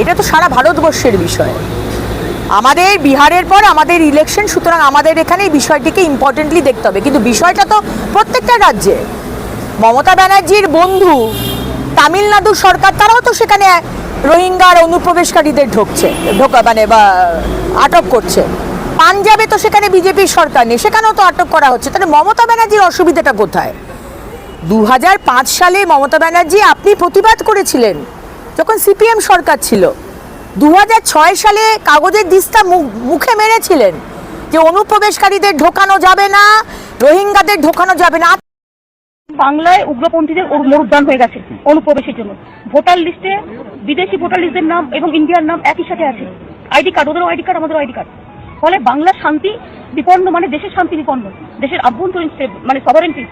এটা তো সারা ভারতবর্ষের বিষয়। আমাদের বিহারের পর আমাদের ইলেকশন সুতরাং আমাদের এখানে এই বিষয়টিকে ইম্পর্টেন্টলি দেখতে হবে। কিন্তু বিষয়টা তো প্রত্যেকটা রাজ্যে। মমতা ব্যানার্জির বন্ধু তামিলনাড়ু সরকার, তারাও তো সেখানে রোহিঙ্গার অনুপ্রবেশকারীদের ঢুকছে, ঢোকা মানে বা আটক করছে। পাঞ্জাবে তো সেখানে বিজেপির সরকার নেই, সেখানেও তো আটক করা হচ্ছে। তাহলে মমতা ব্যানার্জির অসুবিধাটা কোথায়? দু হাজার পাঁচ সালে মমতা ব্যানার্জি আপনি প্রতিবাদ করেছিলেন যখন সিপিএম সরকার ছিল, দুহাজার ছয় সালে কাগজের দিস্তা মুখে মেরেছিলেন যে অনুপ্রবেশকারীদের ঢোকানো যাবে না, রোহিঙ্গাদের ঢোকানো যাবে না। বাংলায় উগ্রপন্থীদের ওর মরুদ্যান হয়ে গেছে অনুপ্রবেশের জন্য। ভোটার লিস্টে বিদেশি ভোটার লিস্টের নাম এবং ইন্ডিয়ার নাম একই সাথে আছে। আইডি কার্ড, ওদেরও আইডি কার্ড আমাদের আইডি কার্ড। ফলে বাংলার শান্তি বিপন্ন মানে দেশের শান্তি বিপন্ন। দেশের আভ্যন্তরীণ মানে sovereignty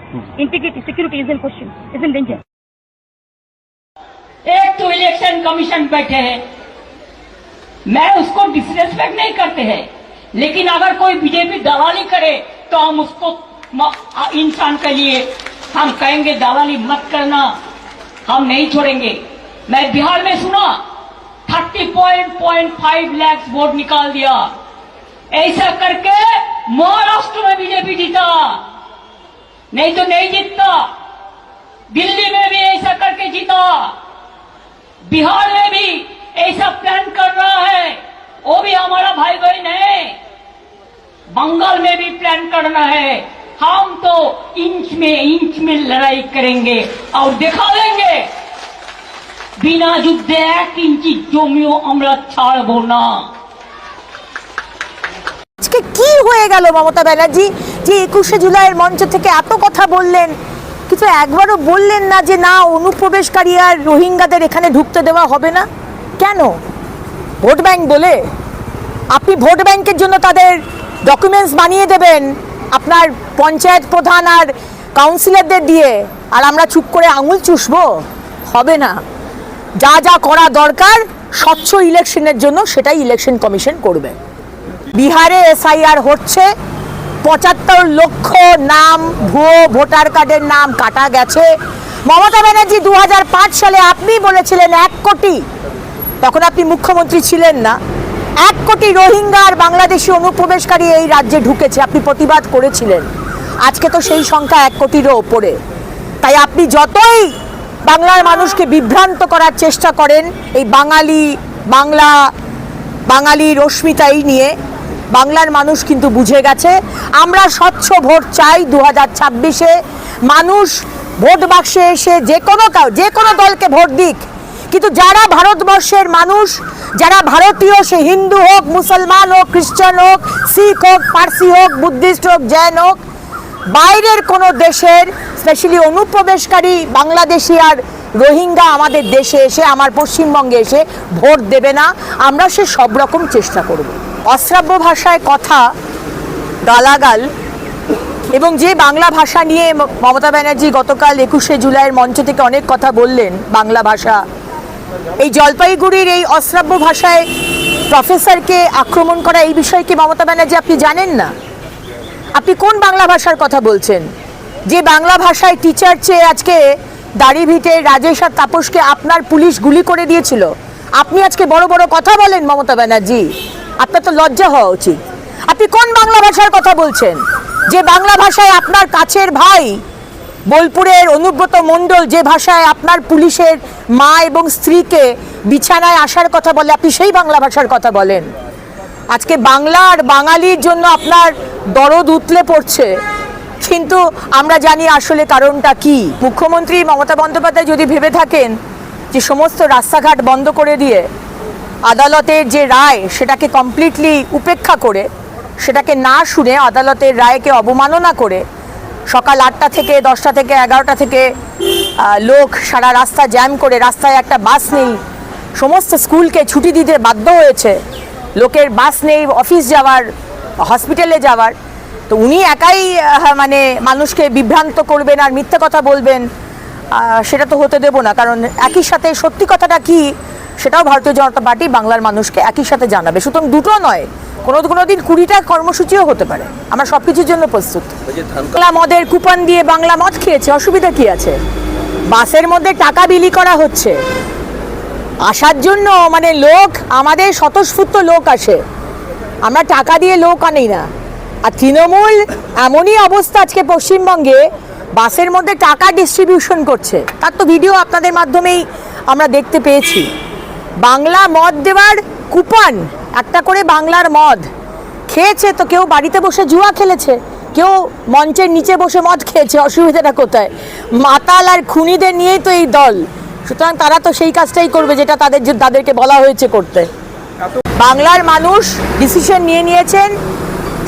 integrity security is in question is in danger तो इलेक्शन कमीशन बैठे हैं। मैं उसको डिसरेस्पेक्ट नहीं करते हैं। लेकिन अगर कोई बीजेपी दलाली करे तो हम उसको इंसान के लिए हम कहेंगे, दलाली मत करना, हम नहीं छोड़ेंगे। मैं बिहार में सुना thirty point point five lakhs vote निकाल दिया। ऐसा करके महाराष्ट्र में बीजेपी जीता। नहीं तो नहीं जीतता। दिल्ली में भी ऐसा करके जीता। बिहार में भी ऐसा प्लान कर रहा है वो भी हमारा भाई बहन है बंगाल में भी प्लान करना है हम तो इंच में इंच में लड़ाई करेंगे और दिखा देंगे बिना যুদ্ধে এক ইঞ্চি জমিও আমরা ছাড়বো না আজকে কি হয়ে গেল মমতা ব্যানার্জি যে একুশে জুলাইয়ের মঞ্চ থেকে এত কথা বললেন কিন্তু একবারও বললেন না যে না, অনুপ্রবেশকারী আর রোহিঙ্গাদের এখানে ঢুকতে দেওয়া হবে না। কেন? ভোট ব্যাংক বলে। আপনি ভোট ব্যাংকের জন্য তাদের ডকুমেন্টস বানিয়ে দেবেন, আপনার পঞ্চায়েত প্রধান আর কাউন্সিলরদের দিয়ে, আর আমরা চুপ করে আঙুল চুষবো? হবে না। যা যা করা দরকার, স্বচ্ছ ইলেকশনের জন্য সেটাই ইলেকশন কমিশন করবে। বিহারে এসআইআর হচ্ছে পঁচাত্তর লক্ষ নাম, ভুয়ো ভোটার কার্ডের নাম কাটা গেছে। মমতা ব্যানার্জি দু হাজার পাঁচ সালে আপনি বলেছিলেন এক কোটি। তখন আপনি মুখ্যমন্ত্রী ছিলেন না। এক কোটি রোহিঙ্গা আর বাংলাদেশি অনুপ্রবেশকারী এই রাজ্যে ঢুকেছে, আপনি প্রতিবাদ করেছিলেন। আজকে তো সেই সংখ্যা এক কোটিরও ওপরে। তাই আপনি যতই বাংলার মানুষকে বিভ্রান্ত করার চেষ্টা করেন, এই বাঙালি বাংলা, বাঙালি রশ্মিতা এই নিয়ে বাংলার মানুষ কিন্তু বুঝে গেছে। আমরা স্বচ্ছ ভোট চাই দু হাজার ছাব্বিশে। মানুষ ভোট বাক্সে এসে যে কোনো যে কোনো দলকে ভোট দিক। কিন্তু যারা ভারতবর্ষের মানুষ, যারা ভারতীয়, সে হিন্দু হোক, মুসলমান হোক, খ্রিস্টান হোক, শিখ হোক, পার্সি হোক, বুদ্ধিস্ট হোক, জৈন হোক, বাইরের কোনো দেশের, স্পেশালি অনুপ্রবেশকারী বাংলাদেশি আর রোহিঙ্গা আমাদের দেশে এসে, আমার পশ্চিমবঙ্গে এসে ভোট দেবে না। আমরা সে সব রকম চেষ্টা করব। অশ্রাব্য ভাষায় কথা, গালাগাল এবং যে বাংলা ভাষা নিয়ে মমতা ব্যানার্জি গতকাল একুশে জুলাইয়ের মঞ্চ থেকে অনেক কথা বললেন বাংলা ভাষা। এই জলপাইগুড়ির এই অশ্রাব্য ভাষায় প্রফেসরকে আক্রমণ করা এই বিষয়ে কি মমতা ব্যানার্জি আপনি জানেন না? আপনি কোন বাংলা ভাষার কথা বলছেন? যে বাংলা ভাষায় টিচার চেয়ে আজকে দাড়ি ভিটে রাজেশ আর তাপসকে আপনার পুলিশ গুলি করে দিয়েছিল। আপনি আজকে বড় বড় কথা বলেন মমতা ব্যানার্জি। আপনার তো লজ্জা হওয়া উচিত। আপনি কোন বাংলা ভাষার কথা বলছেন? যে বাংলা ভাষায় আপনার কাছের ভাই, বোলপুরের অনুব্রত মণ্ডল, যে ভাষায় আপনার পুলিশের মা এবং স্ত্রীকে বিছানায় আসার কথা বলে, আপনি সেই বাংলা ভাষার কথা বলেন। আজকে বাংলা আর বাঙালির জন্য আপনার দরদ উতলে পড়ছে। কিন্তু আমরা জানি আসলে কারণটা কি। মুখ্যমন্ত্রী মমতা বন্দ্যোপাধ্যায় যদি ভেবে থাকেন যে সমস্ত রাস্তাঘাট বন্ধ করে দিয়ে আদালতের যে রায় সেটাকে কমপ্লিটলি উপেক্ষা করে, সেটাকে না শুনে আদালতের রায়কে অবমাননা করে সকাল আটটা থেকে দশটা থেকে এগারোটা থেকে লোক সারা রাস্তা জ্যাম করে রাস্তায় একটা বাস নেই, সমস্ত স্কুলকে ছুটি দিতে বাধ্য হয়েছে, লোকের বাস নেই অফিস যাওয়ার হসপিটালে যাওয়ার, তো উনি একাই মানে মানুষকে বিভ্রান্ত করবেন আর মিথ্যে কথা বলবেন সেটা তো হতে দেব না, কারণ একই সাথে সত্যি কথাটা কি সেটাও ভারতীয় জনতা পার্টি বাংলার মানুষকে একই সাথে জানাবে। সুতরাং দুটো নয় কোনো কোনো দিন কুড়িটা কর্মসূচিও হতে পারে। আমরা সব কিছুর জন্য প্রস্তুত। বাংলা মদের কুপন দিয়ে বাংলা মদ খেয়েছে অসুবিধা কি আছে? বাসের মধ্যে টাকা বিলি করা হচ্ছে। আসার জন্য মানে লোক আমাদের স্বতঃস্ফূর্ত লোক আসে। আমরা টাকা দিয়ে লোক আনি না। আর তৃণমূল এমনই অবস্থা আজকে পশ্চিমবঙ্গে বাসের মধ্যে টাকা ডিস্ট্রিবিউশন করছে। তার তো ভিডিও আপনাদের মাধ্যমেই আমরা দেখতে পেয়েছি। বাংলা মদ দেওয়ার কুপন, একটা করে বাংলার মদ। খেয়েছে তো কেউ বাড়িতে বসে জুয়া খেলেছে, কেউ মঞ্চের নিচে বসে মদ খেয়েছে, অসুবিধাটা কোথায়? মাতাল আর খুনিদের নিয়েই তো এই দল। সুতরাং তারা তো সেই কাজটাই করবে যেটা তাদের তাদেরকে বলা হয়েছে করতে। বাংলার মানুষ ডিসিশন নিয়ে নিয়েছেন,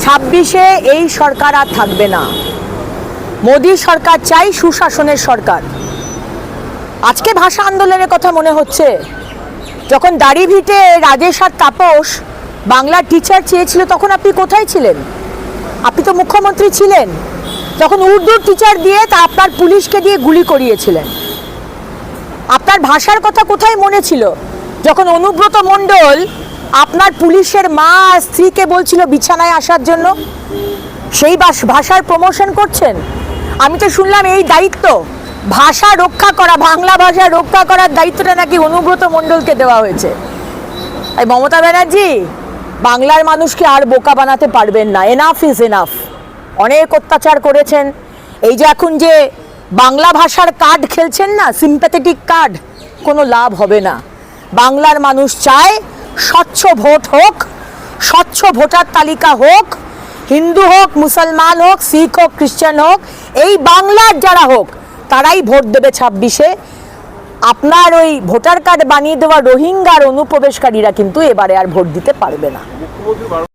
ছাব্বিশে এই সরকার আর থাকবে না। মোদী সরকার চাই, সুশাসনের সরকার। আজকে ভাষা আন্দোলনের কথা মনে হচ্ছে। যখন দাড়ি ভিটে রাজেশ আর তাপস বাংলার টিচার চেয়েছিল, তখন আপনি কোথায় ছিলেন? আপনি তো মুখ্যমন্ত্রী ছিলেন। তখন উর্দুর টিচার দিয়ে তা আপনার পুলিশকে দিয়ে গুলি করিয়েছিলেন। আপনার ভাষার কথা কোথায় মনে ছিল? যখন অনুব্রত মণ্ডল আপনার পুলিশের মা স্ত্রীকে বলছিল বিছানায় আসার জন্য, সেই ভাষার প্রমোশন করছেন? আমি তো শুনলাম এই দায়িত্ব। ভাষা রক্ষা করা, বাংলা ভাষা রক্ষা করার দায়িত্বটা নাকি অনুব্রত মণ্ডলকে দেওয়া হয়েছে? তাই মমতা ব্যানার্জি, বাংলার মানুষকে আর বোকা বানাতে পারবেন না। এনাফ ইজ এনাফ অনেক অত্যাচার করেছেন। এই যে এখন যে বাংলা ভাষার কার্ড খেলছেন না সিম্প্যাথেটিক কার্ড কোনো লাভ হবে না। বাংলার মানুষ চায় স্বচ্ছ ভোট হোক, স্বচ্ছ ভোটার তালিকা হোক, হিন্দু হোক, মুসলমান হোক, শিখ হোক, খ্রিস্টান হোক, এই বাংলার যারা হোক তারাই ভোট দেবে ছাব্বিশে। আপনার ওই ভোটার কার্ড বানিয়ে দেওয়া রোহিঙ্গার অনুপ্রবেশকারীরা কিন্তু এবারে আর ভোট দিতে পারবে না।